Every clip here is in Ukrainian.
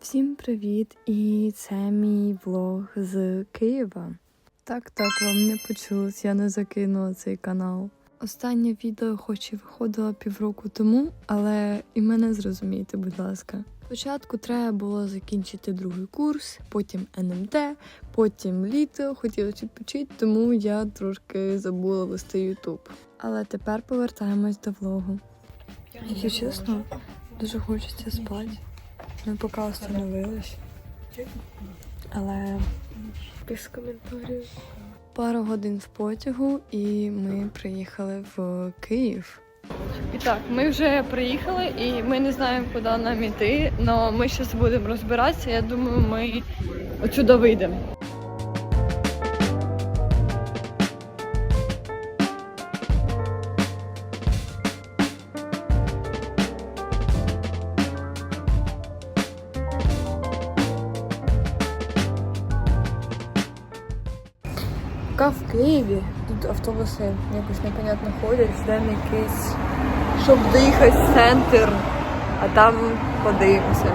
Всім привіт! І це мій влог з Києва. Так, так, вам не почулось, я не закинула цей канал. Останнє відео, хоч і виходило півроку тому, але і мене зрозумійте, будь ласка. Спочатку треба було закінчити другий курс, потім НМТ, потім літо, хотілося відпочити, тому я трошки забула вести Ютуб. Але тепер повертаємось до влогу. Якщо чесно, дуже хочеться спати. Ми поки остановились. Але без коментарів. Пару годин в потягу, і ми приїхали в Київ. І так, ми вже приїхали і ми не знаємо, куди нам іти, але ми зараз будемо розбиратися. Я думаю, ми отсюди вийдемо. Поки в Києві тут автобуси якось непонятно ходять, ждемо якийсь, щоб доїхати в центр, а там подивимося.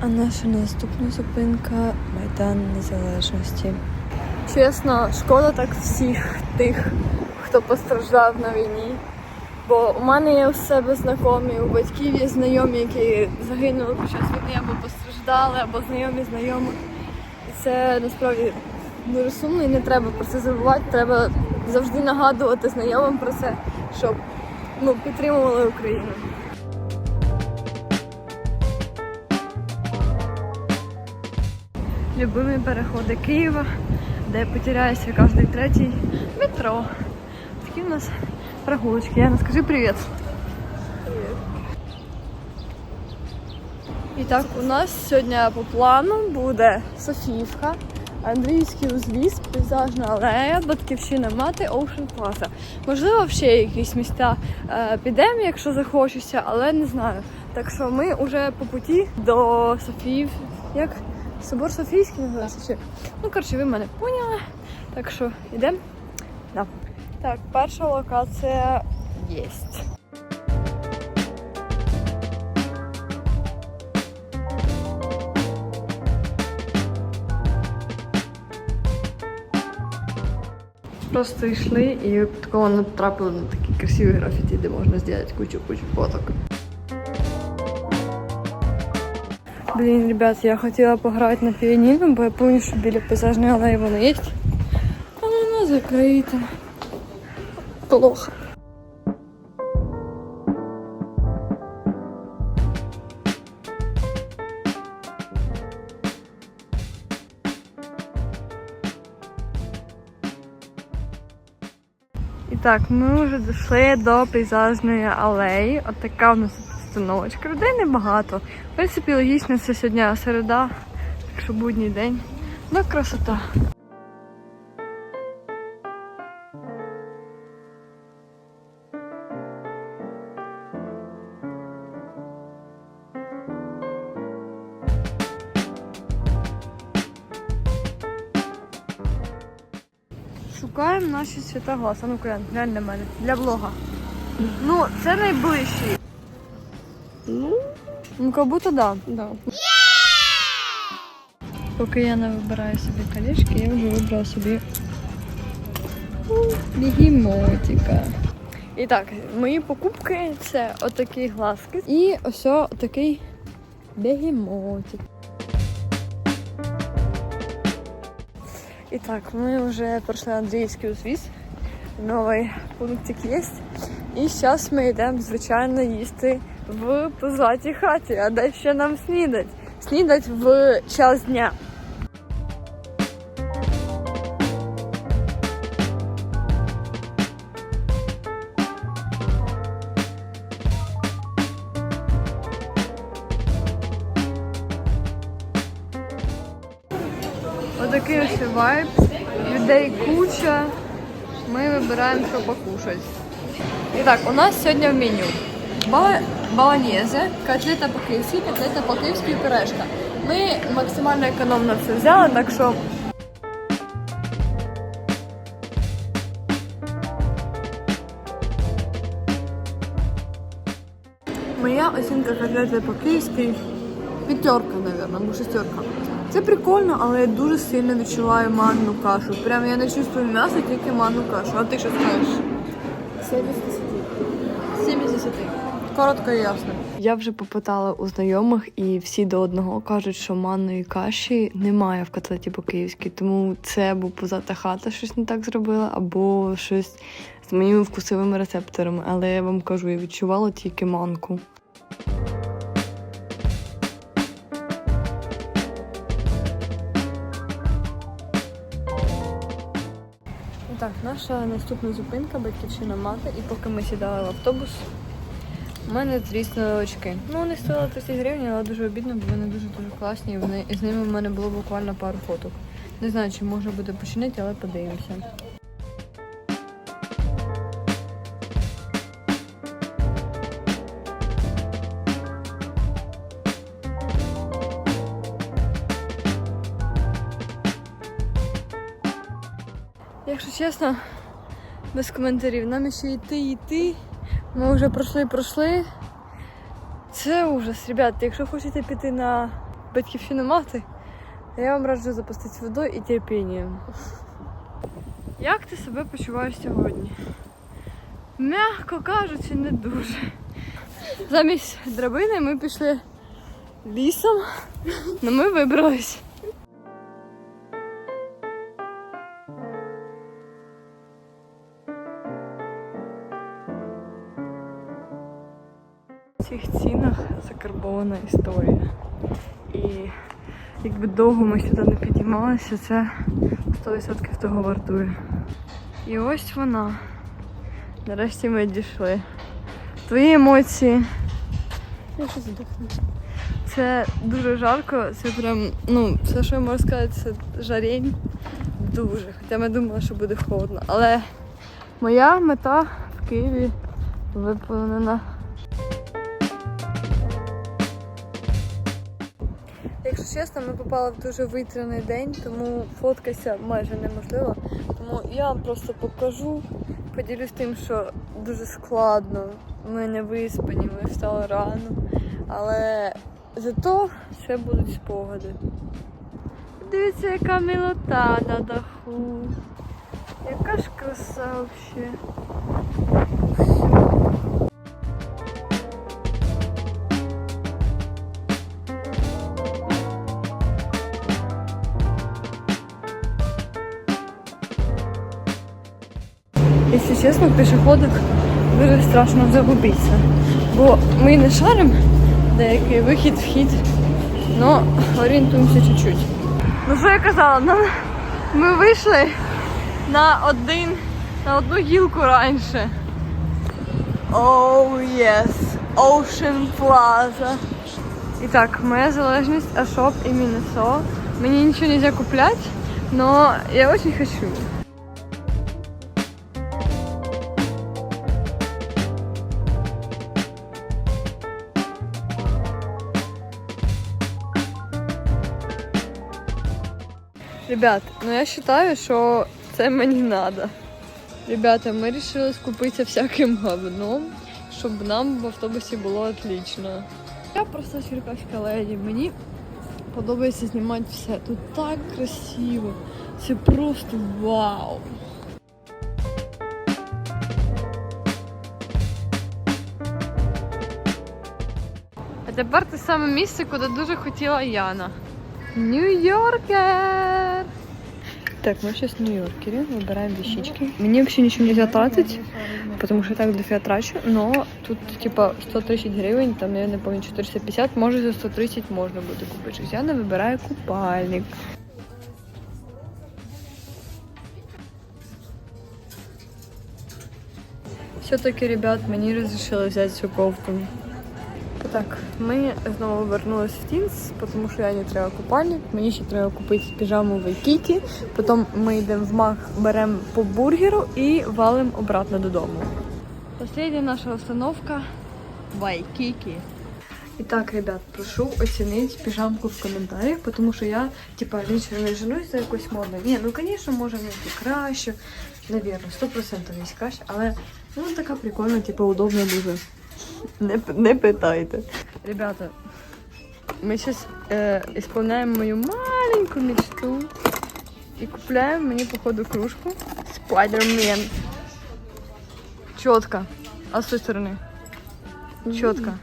А наша наступна зупинка Майдан Незалежності. Чесно, шкода так всіх тих, хто постраждав на війні. Бо у мене є у себе знайомі, у батьків є знайомі, які загинули під час війни або постраждали, або знайомі знайомі. І це насправді дуже сумно і не треба про це забувати. Треба завжди нагадувати знайомим про це, щоб ну, підтримували Україну. Любимі переходи Києва, де я потеряюся кожен третій метро. Такі в нас прогулочки. Яна, скажи привіт. Привіт. І так, у нас сьогодні по плану буде Софіївка, Андрійський узвіз, пейзажна алея, Батьківщина мати, Оушен Плаза. Можливо, ще якісь місця е, підемо, якщо захочеться, але не знаю. Так що ми вже по путі до Софіїв. Як? Собор Софійський називається? Ну, коротше, ви мене поняли. Так що йдемо? Так, перша локація є. Просто йшли і випадково натрапили на такі красиві графіті, де можна зробити кучу-кучу фоток. Блін, ребят, я хотіла пограти на піаніно, бо я пам'ятаю, що біля пейзажної алеї воно є. А воно закрите. Плохо. І так, ми вже дійшли до пейзажної алеї. От така у нас установочка. Людей небагато. В принципі, логічно, це сьогодні середа, так що будній день. Ну, красота. Наші свята гласа. Ну, Колян, глянь на мене. Для блога. Ну, це найближчий. Ну, Ну, будто да. да. Поки я не вибираю собі колечки, я вже вибрала собі бігемотика. І так, мої покупки це отакі глазки і ось отакий бегемотик. І так, уже прошли Андрейский узвіз. Новий пунктик є. І зараз ми йдемо, звичайно, їсти в позлатій хаті, а ще нам снідать. Снідать в час дня. Короче, мы выбираем, что покушать. Итак, у нас сегодня в меню баланезе, котлета по-київськи, котлета по-київськи і пюрешка. Ми максимально економно все взяли, так що Моя оцінка котлети по-київськи п'ятерка, мабуть, або шестерка. Це прикольно, але я дуже сильно відчуваю манну кашу. Прям я не чувствую м'яса, тільки манну кашу. А ти що скажеш? 7 з 10. 7 з 10. Коротко і ясно. Я вже попитала у знайомих, і всі до одного кажуть, що манної каші немає в котлеті по-київськи, тому це або позата хата щось не так зробила, або щось з моїми вкусовими рецепторами. Але я вам кажу, я відчувала тільки манку. Так, наша наступна зупинка батьківщина мати, і поки ми сідали в автобус, у мене тріснули очки. Ну, вони стоїли 30 гривень, але дуже обідно, бо вони дуже-дуже класні, і, вони, і з ними в мене було буквально пару фоток. Не знаю, чи можна буде починити, але подивимося. Якщо чесно, без коментарів. Нам ще йти йти. Ми вже пройшли, пройшли. Це ужас, ребят. Якщо хочете піти на батьківщину мати, я вам раджу запустити водою і терпінням. Як ти себе почуваєш сьогодні? М'яко кажучи, не дуже. Замість драбини ми пішли лісом, але ми вибрались. Закарбована історія. І якби довго ми сюди не підіймалися, це 100% того вартує. І ось вона. Нарешті ми дійшли. Твої емоції. Я ще задохну. Це дуже жарко, це прям, ну, все, що я можу сказати, це жарень. Дуже. Хоча ми думали, що буде холодно. Але моя мета в Києві виповнена. Якщо чесно, ми попали в дуже витряний день, тому фоткатися майже неможливо. Тому я вам просто покажу, поділюсь тим, що дуже складно. Ми не виспані, ми встали рано. Але зато це будуть спогади. Дивіться, яка милота на даху. Яка ж краса взагалі. Чесно, в пішоходах дуже страшно загубитися. Бо ми не шаримо деякий вихід, вхід, але орієнтуємося чуть-чуть. Ну що я казала, нам, ми вийшли на один, на одну гілку раніше. Оу, oh, yes. Ocean Plaza. І так, моя залежність Ашоп і Мінесо. Мені нічого не можна купляти, но я очень хочу. Ребят, ну я считаю, що це мені надо. Ребята, ми вирішили скупитися всяким говном, щоб нам в автобусі було отлично. Я просто черкаська леді. Мені подобається знімати все. Тут так красиво. Це просто вау. А тепер те саме місце, куди дуже хотіла Яна. Нью-Йоркер! Так, мы сейчас в Нью-Йоркере, выбираем вещички. Мне вообще ничего нельзя тратить, потому что я так дофига трачу, но тут типа 130 гривень, там не помню, 450, може за 130 можна буде купити. щось. Я не вибираю купальник. Все-таки, ребят, мені розрішили взяти цю кофту. Так, ми знову вернулись в Тінс, тому що я не треба купальник. Мені ще треба купити піжаму в Айкікі. Потім ми йдемо в мак, беремо по бургеру і валимо обратно додому. Последня наша остановка в. І так, ребят, прошу оцінити піжамку в коментарях, тому що я, типа, лично не женусь за якось модно. Ні, ну, звісно, може знайти краще, навірно, 100% є краще, але ну, така прикольна, типу, удобна дуже. Не, не питайте. Ребята, ми зараз е, ісполняємо мою маленьку мечту і купляємо мені, походу, кружку Spider-Man. Чітко. А з тої сторони? Чітко.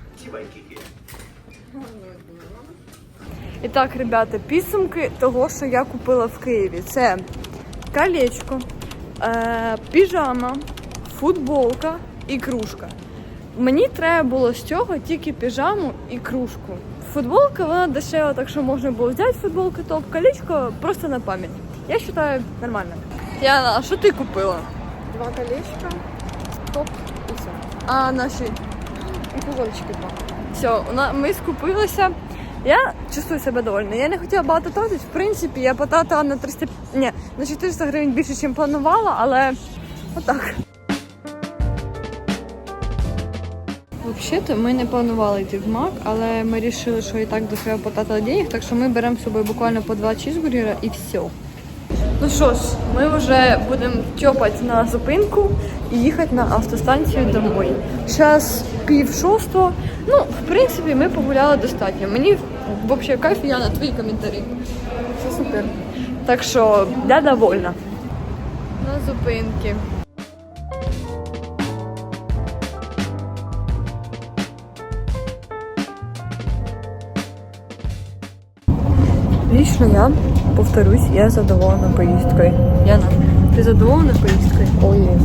І так, ребята, підсумки того, що я купила в Києві. Це колечко, е, піжама, футболка і кружка. Мені треба було з цього тільки піжаму і кружку. Футболка вона дешева, так що можна було взяти футболку топ, колечко просто на пам'ять. Я вважаю нормально. Яна, а що ти купила? Два колечка, топ и все. А наші И кузовочки два. Все, уна- ми скупилися. Я чувствую себе довольна. Я не хотіла багато тратити. В принципі, я потратила на 300, ні, на 400 гривень більше, ніж планувала, але отак. Взагалі-то ми не планували йти в МАК, але ми вирішили, що і так до себе потратили денег, так що ми беремо з собою буквально по два чізбургера і все. Ну що ж, ми вже будемо тьопати на зупинку і їхати на автостанцію домой. Зараз пів шостого. Ну, в принципі, ми погуляли достатньо. Мені взагалі кайф, Яна, твої коментарі. Все супер. Так що я довольна. На зупинки. Лично я, повторюсь, я задоволена поїздкою. Яна, ти задоволена поїздкою? О, є.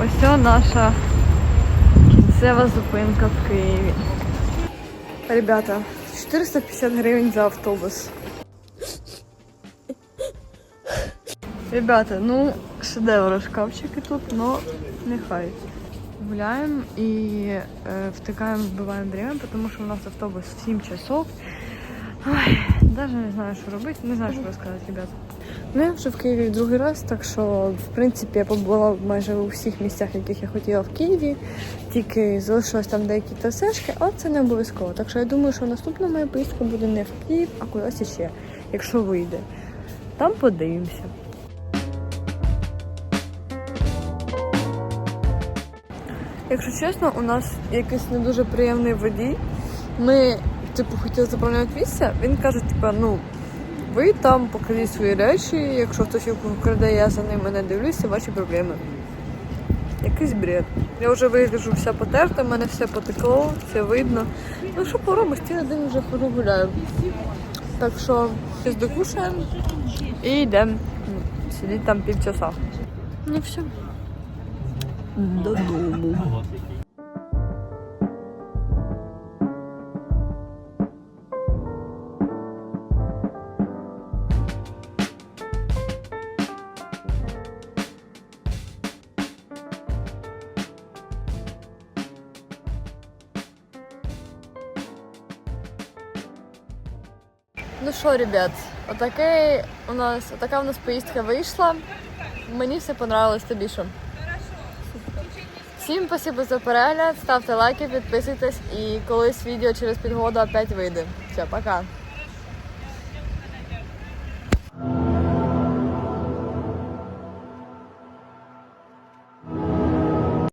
Ось наша кінцева зупинка в Києві. Ребята, 450 гривень за автобус. Ребята, ну, шедевр шкафчики тут, но нехай. Гуляємо і е, втикаємо, вбиваємо время, тому що у нас автобус в 7 часов. Ой, навіть не знаю, що робити, не знаю, що розказати, ребята. Ну, я вже в Києві другий раз, так що, в принципі, я побула майже у всіх місцях, яких я хотіла в Києві. Тільки залишилось там деякі трасешки, але це не обов'язково. Так що я думаю, що наступна моя поїздка буде не в Київ, а кудись іще, якщо вийде. Там подивимося. Якщо чесно, у нас якийсь не дуже приємний водій. Ми, типу, хотіли заправляти місце. Він каже, типу, ну, ви там покажіть свої речі, якщо хтось їх украде, я за ними не дивлюся, ваші проблеми. Якийсь бред. Я вже вигляджу вся потерта, в мене все потекло, все видно. Ну що поробиш, цілий день вже ходу гуляю. Так що щось докушаємо і йдемо. Сидіть там півчаса. Ну все. Додому. Ну що, ребят, отакий у нас, отака у нас поїздка вийшла. Мені все понравилось тобі що. Всім спасибо за перегляд, ставте лайки, підписуйтесь і колись відео через півгода опять вийде. Все, пока.